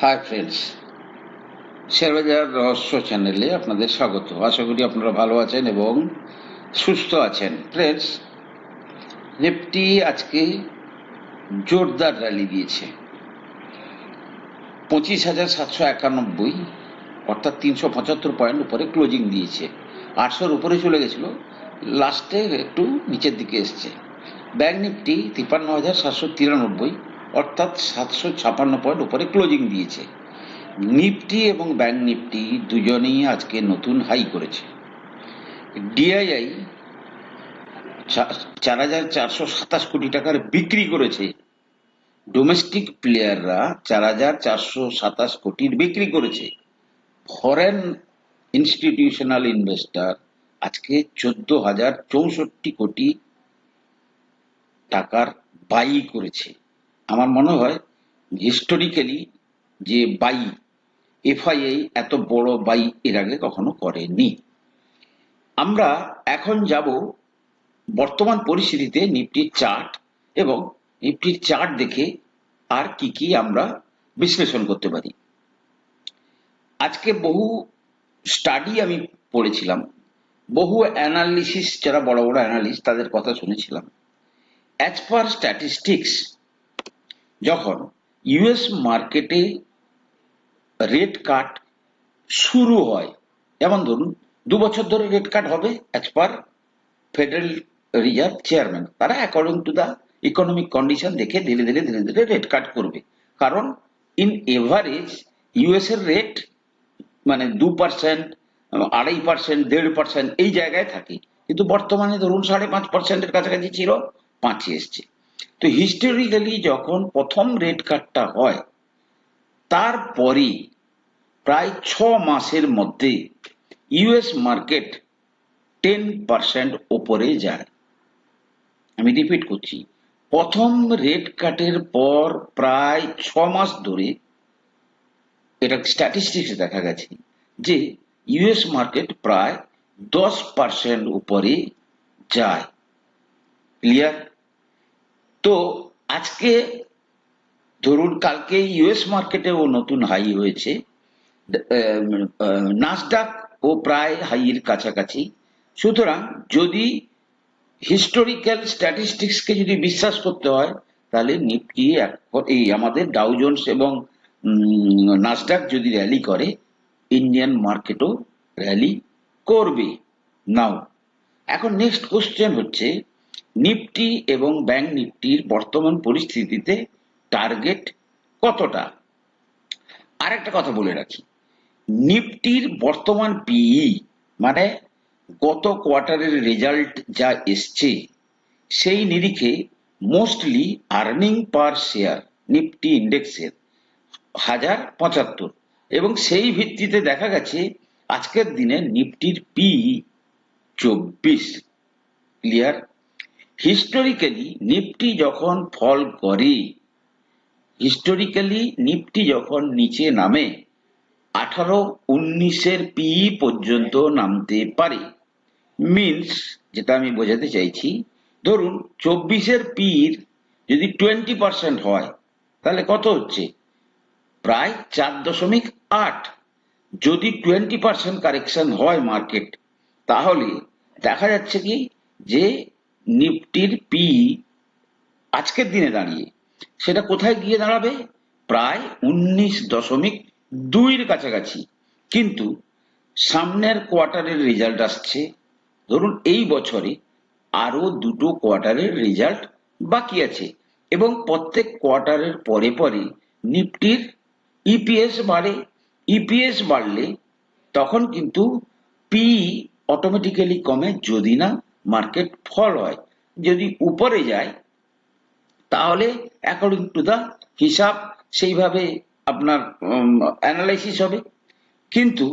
Hi friends শেয়ারবাজার রহস্য চ্যানেলে আপনাদের স্বাগত। আশা করি আপনারা ভালো আছেন এবং সুস্থ আছেন। ফ্রেন্ডস নিফটি আজকে জোরদার র্যালি দিয়েছে। পঁচিশ হাজার সাতশো একানব্বই, অর্থাৎ তিনশো পঁচাত্তর পয়েন্ট উপরে ক্লোজিং দিয়েছে। আটশোর উপরে চলে গেছিল। লাস্টে একটু নিচের দিকে এসছে। ব্যাংক নিফটি তিপ্পান্ন হাজার সাতশো তিরানব্বই অর্থাৎ সাতশো ছাপান্ন পয়েন্ট উপরে ক্লোজিং দিয়েছে। নিফটি এবং ব্যাংক নিফটি দুজনেই আজকে নতুন হাই করেছে। ডিআইআই চার হাজার চারশো সাতাশ কোটি টাকার বিক্রি করেছে। ডোমেস্টিক প্লেয়াররা চার হাজার চারশো সাতাশ কোটির বিক্রি করেছে। ফরেন ইনস্টিটিউশনাল ইনভেস্টার আজকে চোদ্দ হাজার চৌষট্টি কোটি টাকার বাই করেছে। আমার মনে হয় হিস্টোরিক্যালি যে বাই এফআইআই এত বড় বাই এর আগে কখনো করেনি। আমরা এখন যাব বর্তমান পরিস্থিতিতে নিফটির চার্ট এবং নিফটির চার্ট দেখে আর কি কি আমরা বিশ্লেষণ করতে পারি। আজকে বহু স্টাডি আমি পড়েছিলাম। বহু অ্যানালিসিস যারা বড় বড় অ্যানালিস্ট তাদের কথা শুনেছিলাম। অ্যাজ পার স্ট্যাটিস্টিক্স যখন ইউএস মার্কেটে রেট কাট শুরু হয়, যেমন ধরুন, দু বছর ধরে রেট কাট হবে as per Federal Reserve chairman তারা according to the economic condition দেখে ধীরে ধীরে ধীরে ধীরে রেট কাট করবে। কারণ ইন এভারেজ ইউএস এর রেট মানে দু পার্সেন্ট আড়াই পার্সেন্ট দেড় পার্সেন্ট এই জায়গায় থাকে। কিন্তু বর্তমানে ধরুন, সাড়ে পাঁচ পার্সেন্টের কাছাকাছি ছিল পাঁচে এসছে। তো হিস্টোরিক্যালি যখন প্রথম রেড কাটটা হয় তারপরে প্রায় ছ মাসের মধ্যে ইউএস মার্কেট টেন পার্সেন্ট ওপরে যায়। আমি রিপিট করছি, প্রথম রেড কাটের পর প্রায় ছ মাস ধরে এটা স্ট্যাটিস্টিক্স দেখা গেছে যে ইউএস মার্কেট প্রায় দশ পার্সেন্ট উপরে যায়। ক্লিয়ার তো আজকে ধরুন কালকে ইউএস মার্কেটেও নতুন হাই হয়েছে। নাসডাক ও প্রায় হাইয়ের কাছাকাছি। সুতরাং যদি হিস্টোরিক্যাল স্ট্যাটিস্টিক্সকে যদি বিশ্বাস করতে হয়, তাহলে নিফটি এই আমাদের ডাউজন্স এবং নাসডাক যদি র্যালি করে ইন্ডিয়ান মার্কেটও র্যালি করবে। নাও এখন নেক্সট কোশ্চেন হচ্ছে নিফটি এবং ব্যাংক নিফটির বর্তমান পরিস্থিতিতে টার্গেট কতটা? আর একটা কথা বলে রাখি। নিফটির বর্তমান পিই মানে গত কোয়ার্টারের রেজাল্ট যা এসছে, সেই নিরিখে mostly earning per share Nifty ইন্ডেক্সের হাজার পঁচাত্তর। এবং সেই ভিত্তিতে দেখা গেছে, আজকের দিনে নিফটির পি চব্বিশ। ক্লিয়ার হিস্টোরিক্যালি নিফটি যখন ফল করে হিস্টোরিক্যালি নিফটি যখন নিচে নামে, আঠারো উনিশের পি পর্যন্ত নামতে পারে। মিনস যেটা আমি বোঝাতে চাইছি, ধরুন চব্বিশের পির যদি টোয়েন্টি পার্সেন্ট হয়, তাহলে কত হচ্ছে? প্রায় চার দশমিক আট। যদি টোয়েন্টি পার্সেন্ট কারেকশন হয় মার্কেট তাহলে দেখা যাচ্ছে কি, যে নিফটির পি আজকের দিনে দাঁড়িয়ে। সেটা কোথায় গিয়ে দাঁড়াবে? প্রায় উনিশ দশমিক দুইয়ের কাছাকাছি। কিন্তু সামনের কোয়ার্টারের রেজাল্ট আসছে। ধরুন এই বছরে আরও দুটো কোয়ার্টারের রেজাল্ট বাকি আছে এবং প্রত্যেক কোয়ার্টারের পরে পরে নিফটির ইপিএস বাড়ে। ইপিএস বাড়লে তখন কিন্তু পি অটোমেটিক্যালি কমে। যদি না মার্কেট ফল হয়। যদি উপরে যায়, তাহলে অ্যাকর্ডিং টু দা হিসাব সেইভাবে আপনার অ্যানালাইসিস হবে। কিন্তু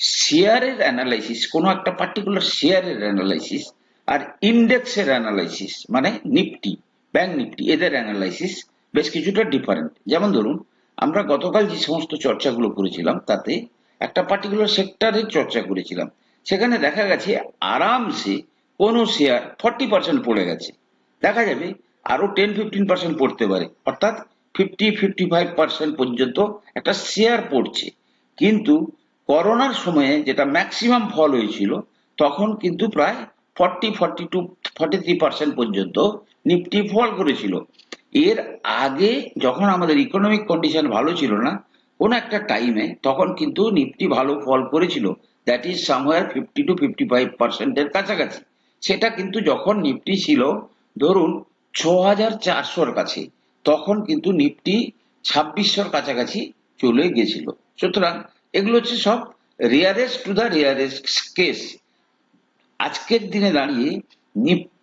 শেয়ারের অ্যানালাইসিস কোনো একটা পার্টিকুলার শেয়ারের অ্যানালাইসিস আর ইন্ডেক্সের অ্যানালাইসিস মানে নিফটি ব্যাংক নিফটি এদের অ্যানালাইসিস বেশ কিছুটা ডিফারেন্ট যেমন ধরুন, আমরা গতকাল যে সমস্ত চর্চাগুলো করেছিলাম, তাতে একটা পার্টিকুলার সেক্টরের চর্চা করেছিলাম। সেখানে দেখা গেছে আরামসে কোনো শেয়ার ফর্টি পার্সেন্ট পড়ে গেছে। দেখা যাবে আরও টেন ফিফটিন পার্সেন্ট পড়তে পারে। অর্থাৎ ফিফটি ফিফটি ফাইভ পার্সেন্ট পর্যন্ত একটা শেয়ার পড়ছে। কিন্তু করোনার সময়ে যেটা ম্যাক্সিমাম ফল হয়েছিল, তখন কিন্তু প্রায় forty forty two forty three percent পর্যন্ত নিফটি ফল করেছিল। এর আগে যখন আমাদের ইকোনমিক কন্ডিশন ভালো ছিল না, কোন একটা টাইমে তখন কিন্তু নিফটি ভালো ফল করেছিল। That is somewhere fifty two fifty five পার্সেন্টের কাছাকাছি। সেটা কিন্তু যখন নিফটি ছিল, ধরুন ছ হাজার চারশোর কাছে, তখন কিন্তু নিফটি ছাব্বিশশোর কাছাকাছি চলে গেছিল। সুতরাং এগুলো হচ্ছে সব rarest to the rarest case আজকের দিনে দাঁড়িয়ে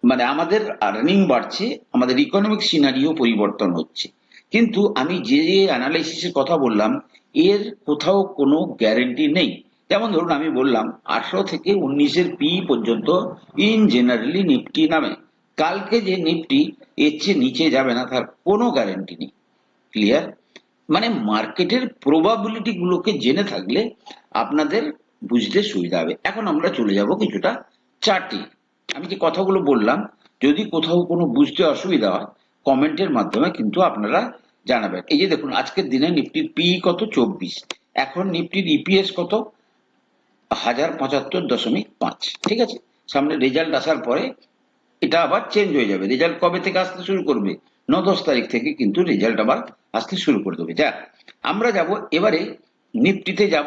মানে আমাদের আর্নিং বাড়ছে, আমাদের ইকোনমিক সিনারিও পরিবর্তন হচ্ছে। কিন্তু আমি যে যে অ্যানালাইসিসের কথা বললাম, এর কোথাও কোনো গ্যারেন্টি নেই। যেমন ধরুন আমি বললাম, আঠারো থেকে উনিশের পি পর্যন্ত ইন জেনারেলি নিফটি নামে। কালকে যে নিফটি এর চেয়ে নিচে যাবে না, তার কোনো গ্যারেন্টি নেই। ক্লিয়ার মানে মার্কেটের প্রবাবিলিটি গুলোকে জেনে থাকলে আপনাদের বুঝতে সুবিধা হবে। এখন আমরা চলে যাব কিছুটা চার্টে আমি যে কথাগুলো বললাম, যদি কোথাও কোনো বুঝতে অসুবিধা হয়, কমেন্টের মাধ্যমে কিন্তু আপনারা জানাবেন। এই যে দেখুন, আজকের দিনে নিফটির পি কত? চব্বিশ। এখন নিফটির ইপিএস কত? হাজার পঁচাত্তর দশমিক পাঁচ। ঠিক আছে? সামনে রেজাল্ট আসার পরে এটা আবার চেঞ্জ হয়ে যাবে। রেজাল্ট কবে থেকে আসতে শুরু করবে? ন দশ তারিখ থেকে কিন্তু রেজাল্ট আবার আসতে শুরু করে দেবে। যাক, আমরা যাব এবারে নিফটিতে যাব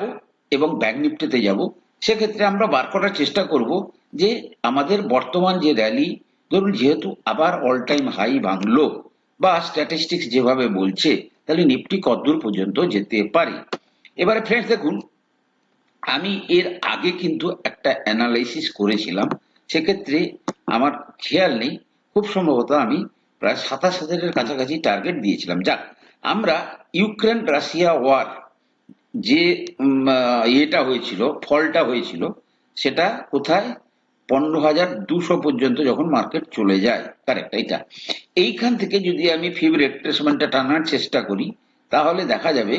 এবং ব্যাংক নিফটিতে যাব। সেক্ষেত্রে আমরা বার করার চেষ্টা করব যে আমাদের বর্তমান যে র্যালি ধরুন যেহেতু আবার অল টাইম হাই ভাঙলো বা স্ট্যাটিস্টিক্স যেভাবে বলছে, তাহলে নিফটি কতদূর পর্যন্ত যেতে পারে? এবারে ফ্রেন্ডস দেখুন আমি এর আগে কিন্তু একটা অ্যানালাইসিস করেছিলাম। সেক্ষেত্রে আমার খেয়াল নেই। খুব সম্ভবত আমি প্রায় সাতাশ হাজারের কাছাকাছি টার্গেট দিয়েছিলাম। যাক, আমরা ইউক্রেন রাশিয়া ওয়ার যে ইয়েটা হয়েছিল, ফলটা হয়েছিল, সেটা কোথায়? পনেরো হাজার দুশো পর্যন্ত যখন মার্কেট চলে যায়। কারেক্ট এটা এইখান থেকে যদি আমি ফিব রিট্রেসমেন্টটা টানার চেষ্টা করি, তাহলে দেখা যাবে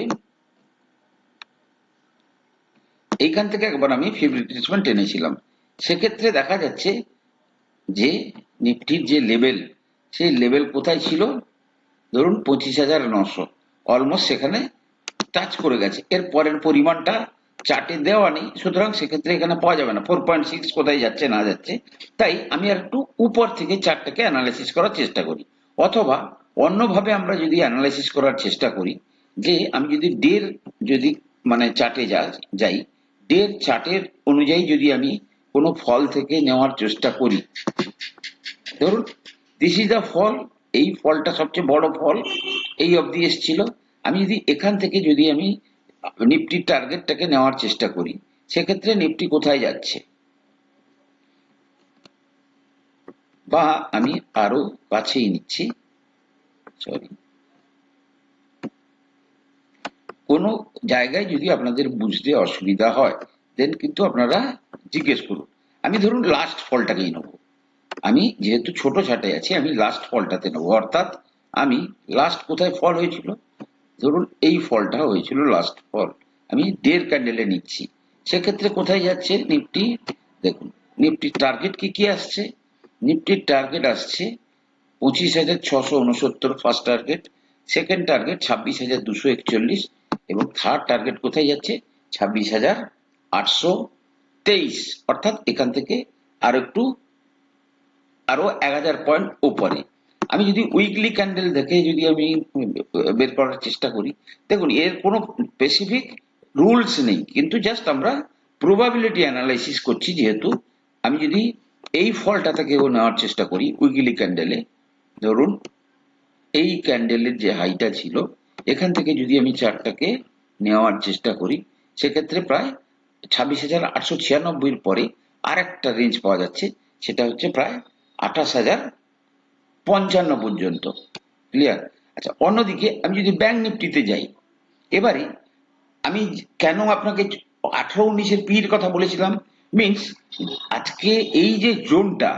এইখান থেকে একবার আমি রিট্রেসমেন্ট টেনেছিলাম সেক্ষেত্রে দেখা যাচ্ছে যে নিফটির যে লেভেল সেই লেভেল কোথায় ছিল? ধরুন পঁচিশ হাজার নশো। অলমোস্ট সেখানে টাচ করে গেছে। এর পরের পরিমাণটা চার্টে দেওয়া নেই। সুতরাং সেক্ষেত্রে এখানে পাওয়া যাবে না। ফোর পয়েন্ট সিক্স কোথায় যাচ্ছে, না যাচ্ছে। তাই আমি আর একটু উপর থেকে চার্টটাকে অ্যানালাইসিস করার চেষ্টা করি। অথবা অন্যভাবে আমরা যদি অ্যানালাইসিস করার চেষ্টা করি যে আমি যদি ডের যদি মানে চার্টে যাই ডের চার্টের অনুযায়ী যদি আমি কোনো ফল থেকে নেওয়ার চেষ্টা করি, ধরুন দিস ইজ দ্য ফল এই ফলটা সবচেয়ে বড় ফল, এই অবধি এসছিল। আমি যদি এখান থেকে যদি আমি নিফটির টার্গেটটাকে নেওয়ার চেষ্টা করি, সেক্ষেত্রে নিফটি কোথায় যাচ্ছে? বা আমি আরও কাছেই নিচ্ছি। সরি। কোনো জায়গায় যদি আপনাদের বুঝতে অসুবিধা হয় দেন কিন্তু আপনারা জিজ্ঞেস করুন। আমি ধরুন লাস্ট ফলটাকেই নেব। আমি যেহেতু ছোট ছাটে আছি, আমি লাস্ট ফলটাতে নেব। অর্থাৎ আমি লাস্ট কোথায় ফল হয়েছিল? ধরুন এই ফলটা হয়েছিল লাস্ট ফল। আমি দেড় ক্যান্ডেলে নিচ্ছি। সেক্ষেত্রে কোথায় যাচ্ছে নিফটি? দেখুন, নিফটির টার্গেট কি কি আসছে? নিফটির টার্গেট আসছে পঁচিশ হাজার ছশো উনসত্তর ফার্স্ট টার্গেট সেকেন্ড টার্গেট ছাব্বিশ হাজার দুশো একচল্লিশ এবং থার্ড টার্গেট কোথায় যাচ্ছে? ছাব্বিশ হাজার আটশো তেইশ। অর্থাৎ এখান থেকে আর একটু, আরও এক হাজার পয়েন্ট উপরে আমি যদি উইকলি ক্যান্ডেল দেখে যদি আমি বের করার চেষ্টা করি, দেখুন, এর কোনো স্পেসিফিক রুলস নেই। কিন্তু জাস্ট আমরা প্রবাবিলিটি অ্যানালাইসিস করছি যেহেতু আমি যদি এই ফলটা থেকেও নেওয়ার চেষ্টা করি উইকলি ক্যান্ডেলে ধরুন, এই ক্যান্ডেলের যে হাইটা ছিল এখান থেকে যদি আমি চারটাকে নেওয়ার চেষ্টা করি, সেক্ষেত্রে প্রায় ছাব্বিশ হাজার আটশো ছিয়ানব্বইয়ের পরে আর একটা রেঞ্জ পাওয়া যাচ্ছে, সেটা হচ্ছে প্রায় আঠাশ হাজার পঞ্চান্ন পর্যন্ত। ক্লিয়ার আচ্ছা অন্যদিকে আমি যদি ব্যাংক নিফটিতে যাই, এবারে আমি কেন আপনাকে আঠারো উনিশের পির কথা বলেছিলাম? মিনস আজকে এই যে জোনটা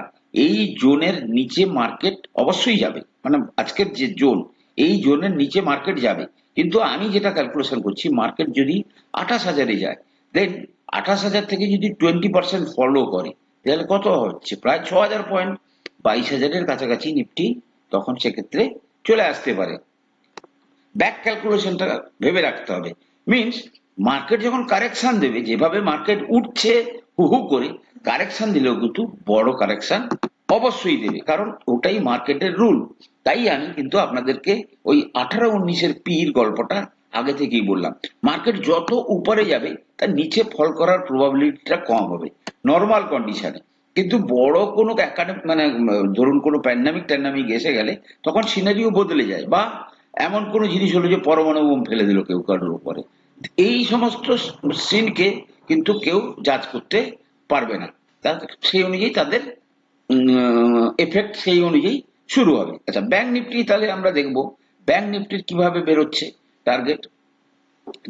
এই জোনের নিচে মার্কেট অবশ্যই যাবে। মানে আজকের যে জোন এই জোনের নিচে মার্কেট যাবে। কিন্তু আমি যেটা ক্যালকুলেশন করছি মার্কেট যদি আঠাশ হাজারে যায় দেন আঠাশ হাজার থেকে যদি টোয়েন্টি পার্সেন্ট ফলো করে, তাহলে কত হচ্ছে? প্রায় ছ হাজার পয়েন্ট বাইশ হাজারের কাছাকাছি নিফটি তখন সেক্ষেত্রে চলে আসতে পারে। ব্যাক ক্যালকুলেশনটা ভেবে রাখতে হবে। মিনস মার্কেট যখন কারেকশন দেবে, যেভাবে মার্কেট উঠছে হু হু করে কারেকশন দিলেও কিন্তু বড় কারেকশন অবশ্যই দেবে, কারণ ওটাই মার্কেটের রুল তাই আমি কিন্তু আপনাদেরকে ওই আঠারো উনিশের পির গল্পটা আগে থেকেই বললাম। মার্কেট যত উপরে যাবে, তার নিচে ফল করার প্রবাবিলিটিটা কম হবে নর্মাল কন্ডিশনে কিন্তু বড় কোনো একাডেমিক মানে ধরুন কোনো প্যান্ডামিক ট্যান্ডামিক এসে গেলে, তখন সিনারিও বদলে যায়, বা এমন কোনো জিনিস হলো যে পরমাণু বোম ফেলে দিল কেউ কারোর উপরে। এই সমস্ত সিনকে কিন্তু কেউ জাজ করতে পারবে না। সেই অনুযায়ী তাদের এফেক্ট সেই অনুযায়ী শুরু হবে। আচ্ছা ব্যাংক নিফটি তাহলে আমরা দেখব ব্যাংক নিফটির কীভাবে বেরোচ্ছে টার্গেট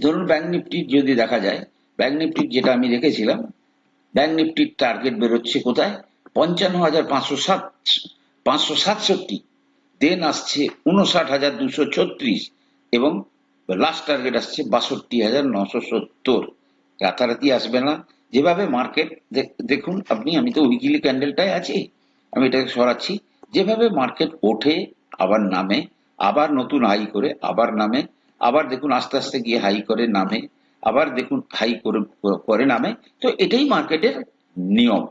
ধরুন ব্যাংক নিফটি যদি দেখা যায় ব্যাংক নিফটির যেটা আমি রেখেছিলাম ব্যাংক নিফটির টার্গেট বেরোচ্ছে কোথায়? পঞ্চান্ন হাজার পাঁচশো সাত, পাঁচশো সাতষট্টি দেন আসছে উনষাট হাজার দুশো ছত্রিশ এবং লাস্ট টার্গেট আসছে বাষট্টি হাজার নশো সত্তর। রাতারাতি আসবে না যেভাবে মার্কেট দেখুন, আপনি, আমি তো উইকলি ক্যান্ডেলটাই আছি, আমি এটাকে সরাচ্ছি। যেভাবে মার্কেট ওঠে, আবার নামে, আবার নতুন হাই করে, আবার নামে, আবার দেখুন আস্তে আস্তে গিয়ে হাই করে, নামে, আবার দেখুন হাই করে করে নামে, তো এটাই মার্কেটের নিয়ম।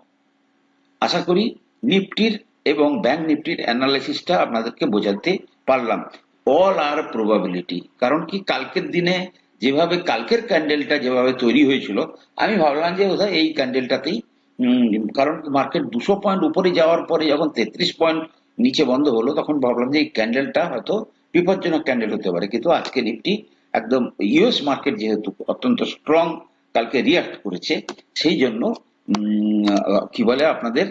আশা করি নিফটির এবং ব্যাংক নিফটির অ্যানালাইসিসটা আপনাদেরকে বোঝাতে পারলাম। অল আর প্রবাবিলিটি কারণ কি কালকের দিনে যেভাবে কালকের ক্যান্ডেলটা যেভাবে তৈরি হয়েছিল, আমি ভাবলাম যে বোধহয় এই ক্যান্ডেলটাতেই কারণ মার্কেট দুশো পয়েন্ট উপরে যাওয়ার পরে যখন তেত্রিশ পয়েন্ট নিচে বন্ধ হলো, তখন ভাবলাম যে এই ক্যান্ডেলটা হয়তো বিপজ্জনক ক্যান্ডেল হতে পারে। কিন্তু আজকে নিফটি একদম ইউএস মার্কেট যেহেতু অত্যন্ত স্ট্রং কালকে রিয়াক্ট করেছে, সেই জন্য কি বলে আপনাদের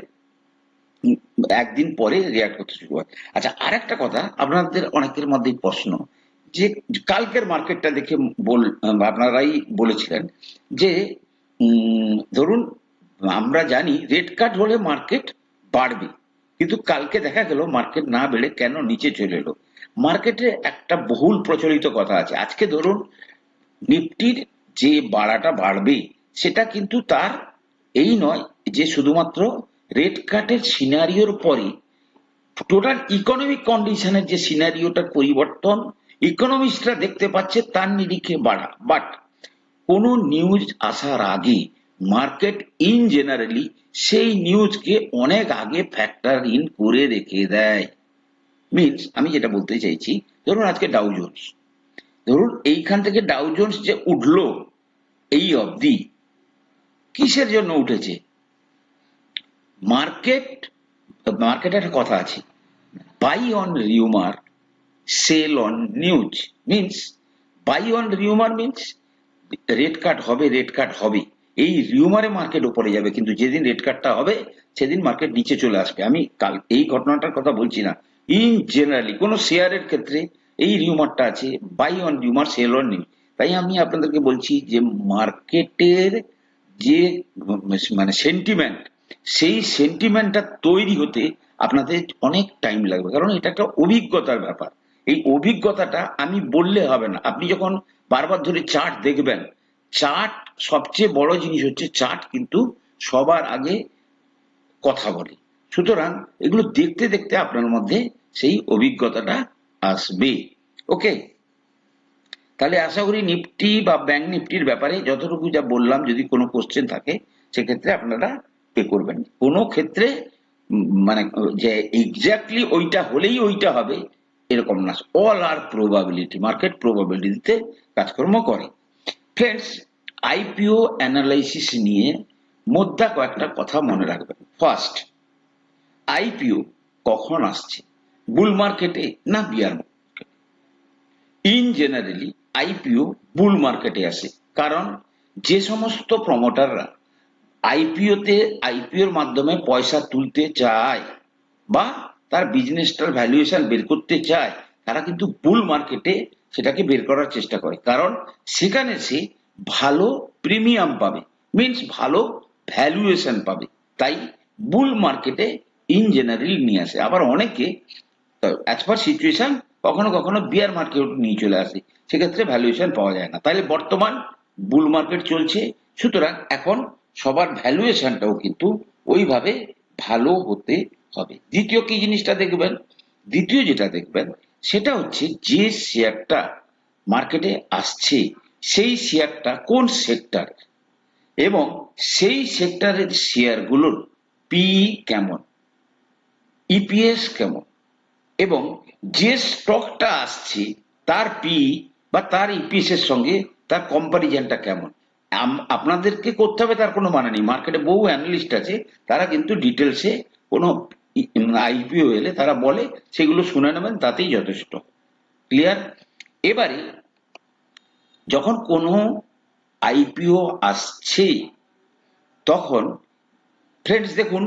একদিন পরে রিয়াক্ট করতে শুরু হয়। আচ্ছা আর একটা কথা, আপনাদের অনেকের মধ্যেই প্রশ্ন যে কালকের মার্কেটটা দেখে বল, আপনারাই বলেছিলেন যে ধরুন, আমরা জানি রেড কার্ড হলে মার্কেট বাড়বে, কিন্তু কালকে দেখা গেল মার্কেট না বেড়ে কেন নিচে চলে এলো? মার্কেটে একটা বহুল প্রচলিত কথা আছে। আজকে ধরুন, নিফটির যে বাড়াটা বাড়বে, সেটা কিন্তু তার এই নয় যে শুধুমাত্র রেড কার্টের সিনারিওর পরে, টোটাল ইকোনমিক কন্ডিশনের যে সিনারিওটার পরিবর্তন ইকোনমিস্টরা দেখতে পাচ্ছে তার নিরিখে বাড়া। বাট কোনো নিউজ আসার আগে মার্কেট ইন জেনারেলি সেই নিউজকে অনেক আগে ফ্যাক্টর ইন করে রেখে দেয়। মিনস আমি যেটা বলতে চাইছি, ধরুন আজকে ডাউ জোন্স ধরুন এইখান থেকে ডাউ জোন্স যে উঠল এই অবধি, কিসের জন্য উঠেছে? মার্কেট, মার্কেটে একটা কথা আছে। Buy on rumour sell on news means buy on rumour means red card হবে রেড কার্ড হবে। এই রিউমারে মার্কেট উপরে যাবে, কিন্তু যেদিন রেড কার্ডটা হবে, সেদিন মার্কেট নিচে চলে আসবে। আমি কাল এই ঘটনাটার কথা বলছি না। ইন জেনারেলি কোনো শেয়ারের ক্ষেত্রে এই রিউমারটা আছে buy on rumour sell on news তাই আমি আপনাদেরকে বলছি যে মার্কেটের যে মানে সেন্টিমেন্ট সেই সেন্টিমেন্টটা তৈরি হতে আপনাদের অনেক টাইম লাগবে। কারণ এটা একটা অভিজ্ঞতার ব্যাপার। এই অভিজ্ঞতাটা আমি বললে হবে না। আপনি যখন বারবার ধরে চার্ট দেখবেন চার্ট সবচেয়ে বড় জিনিস হচ্ছে চার্ট কিন্তু সবার আগে কথা বলে। সুতরাং এগুলো দেখতে দেখতে আপনার মধ্যে সেই অভিজ্ঞতাটা আসবে। ওকে তাহলে আশা করি নিফটি বা ব্যাংক নিফটির ব্যাপারে যতটুকু যা বললাম, যদি কোনো কোশ্চেন থাকে, সেক্ষেত্রে আপনারা পে করবেন। কোনো ক্ষেত্রে মানে যে এক্স্যাক্টলি ওইটা হলেই ওইটা হবে এরকম না। অল আর প্রবাবিলিটি মার্কেট প্রবাবিলিটিতে কাজকর্ম করে। ফ্রেন্ডস আইপিও অ্যানালাইসিস নিয়ে মোদ্দা কয়েকটা কথা মনে রাখবেন। ফার্স্ট আইপিও কখন আসছে? বুল মার্কেটে না bear in generally IPO bull মার্কেটে আসে। কারণ যে সমস্ত প্রমোটাররা আইপিওতে আইপিওর মাধ্যমে পয়সা তুলতে চায় বা তার বিজনেসটার ভ্যালুয়েশন বের করতে চায়, তারা কিন্তু বুল মার্কেটে সেটাকে বের করার চেষ্টা করে। কারণ সেখানে সে ভালো প্রিমিয়াম পাবে মিনস ভালো ভ্যালুয়েশন পাবে। তাই বুল মার্কেটে ইন জেনারেলি নিয়ে আসে। আবার অনেকে অ্যাজ পার সিচুয়েশন কখনো কখনো বিয়ার মার্কেট নিয়ে চলে আসে। সেক্ষেত্রে ভ্যালুয়েশন পাওয়া যায় না। তাহলে বর্তমান বুল মার্কেট চলছে, সুতরাং এখন সবার ভ্যালুয়েশনটাও কিন্তু ওইভাবে ভালো হতে হবে। দ্বিতীয় কি জিনিসটা দেখবেন? দ্বিতীয় যেটা দেখবেন, সেটা হচ্ছে যে শেয়ারটা মার্কেটে আসছে, সেই শেয়ারটা কোন সেক্টর এবং সেই সেক্টরের শেয়ারগুলোর পি কেমন? ইপিএস কেমন? এবং যে স্টকটা আসছে, তার পি বা তার ইপিএস এর সঙ্গে তার কম্পারিজনটা কেমন? আপনাদেরকে করতে হবে, তার কোনো মানে নেই। মার্কেটে বহু অ্যানালিস্ট আছে, তারা কিন্তু ডিটেলসে কোনো আইপিও এলে তারা বলে, সেগুলো শুনে নেবেন, তাতেই যথেষ্ট। ক্লিয়ার? এবারে, যখন কোনো আইপিও আসছে, তখন ফ্রেন্ডস দেখুন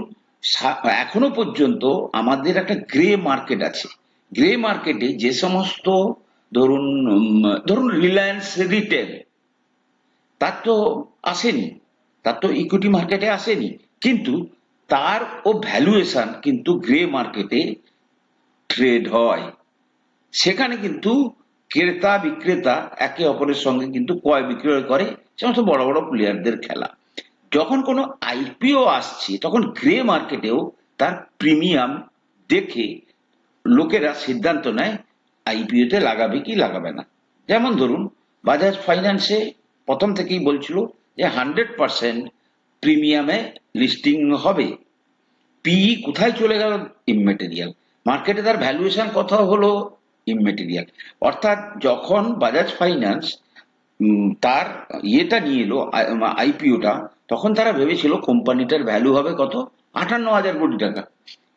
এখনও পর্যন্ত আমাদের একটা গ্রে মার্কেট আছে। গ্রে মার্কেটে যে সমস্ত, ধরুন ধরুন রিলায়েন্স রিটেল তার তো আসেনি, তার তো ইকুইটি মার্কেটে আসেনি। কিন্তু তার ও ভ্যালুয়েশন কিন্তু গ্রে মার্কেটে ট্রেড হয়। সেখানে কিন্তু ক্রেতা বিক্রেতা একে অপরের সঙ্গে কিন্তু ক্রয় বিক্রয় করে, সমস্ত বড় বড় প্লেয়ারদের খেলা। যখন কোনো আইপিও আসছে, তখন গ্রে মার্কেটেও তার প্রিমিয়াম দেখে লোকেরা সিদ্ধান্ত নেয় আইপিও তে লাগাবে কি লাগাবে না। যেমন ধরুন বাজাজ ফাইন্যান্সে প্রথম থেকেই বলছিল যে হান্ড্রেড পার্সেন্ট প্রিমিয়ামে লিস্টিং হবে। পি কোথায় চলে গেল? ইমমেটেরিয়াল মার্কেটে তার ভ্যালুয়েশন কত হলো? ইমমেটেরিয়াল অর্থাৎ যখন বাজাজ ফাইন্যান্স তার ইয়েটা নিয়ে এলো আইপিওটা তখন তারা ভেবেছিল কোম্পানিটার ভ্যালু হবে কত? আটান্ন হাজার কোটি টাকা।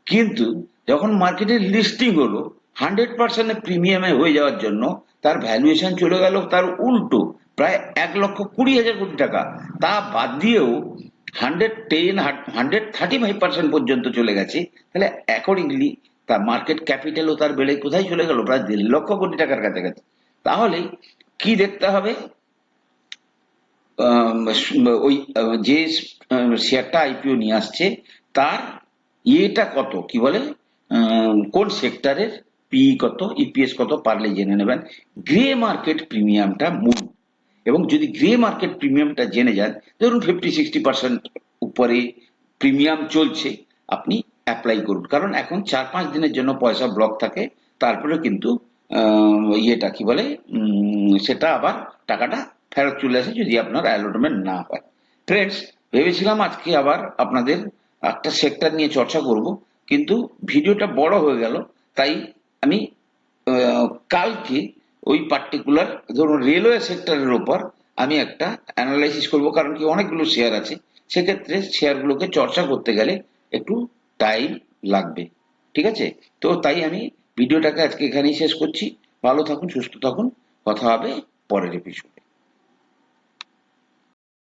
কিন্তু যখন মার্কেটে লিস্টিং হলো হান্ড্রেড পার্সেন্ট প্রিমিয়ামে হয়ে যাওয়ার জন্য তার ভ্যালুয়েশন চলে গেল তার উল্টো, প্রায় এক লক্ষ কুড়ি হাজার কোটি টাকা। তা বাদ দিয়েও hundred ten hundred thirty five percent পর্যন্ত চলে গেছে। তাহলে অ্যাকর্ডিংলি তার মার্কেট ক্যাপিটালও তার বেড়ে কোথায় চলে গেল? প্রায় দেড় লক্ষ কোটি টাকার কাছাকাছি। তাহলে কি দেখতে হবে? ওই যে শেয়ারটা আইপিও নিয়ে আসছে, তার ইয়েটা কত? কি বলে? কোন সেক্টরের পি কত? ইপিএস কত? পারলে জেনে নেবেন। গ্রে মার্কেট প্রিমিয়ামটা মূল এবং যদি গ্রে মার্কেট প্রিমিয়ামটা জেনে যান, ধরুন ফিফটি সিক্সটি পার্সেন্ট উপরে প্রিমিয়াম চলছে, আপনি অ্যাপ্লাই করুন। কারণ এখন চার, পাঁচ দিনের জন্য পয়সা ব্লক থাকে তারপরে কিন্তু ইয়েটা কি বলে সেটা আবার টাকাটা ফেরত চলে আসে যদি আপনার অ্যালটমেন্ট না হয়। ফ্রেন্ডস ভেবেছিলাম আজকে আবার আপনাদের একটা সেক্টর নিয়ে চর্চা করব, কিন্তু ভিডিওটা বড় হয়ে গেল, তাই আমি কালকে ওই পার্টিকুলার ধরুন রেলওয়ে সেক্টরের ওপর আমি একটা অ্যানালাইসিস করব, কারণ কি অনেকগুলো শেয়ার আছে। সেক্ষেত্রে শেয়ারগুলোকে চর্চা করতে গেলে একটু টাইম লাগবে। ঠিক আছে? তো তাই আমি ভিডিওটাকে আজকে এখানেই শেষ করছি। ভালো থাকুন, সুস্থ থাকুন। কথা হবে পরের এপিসোড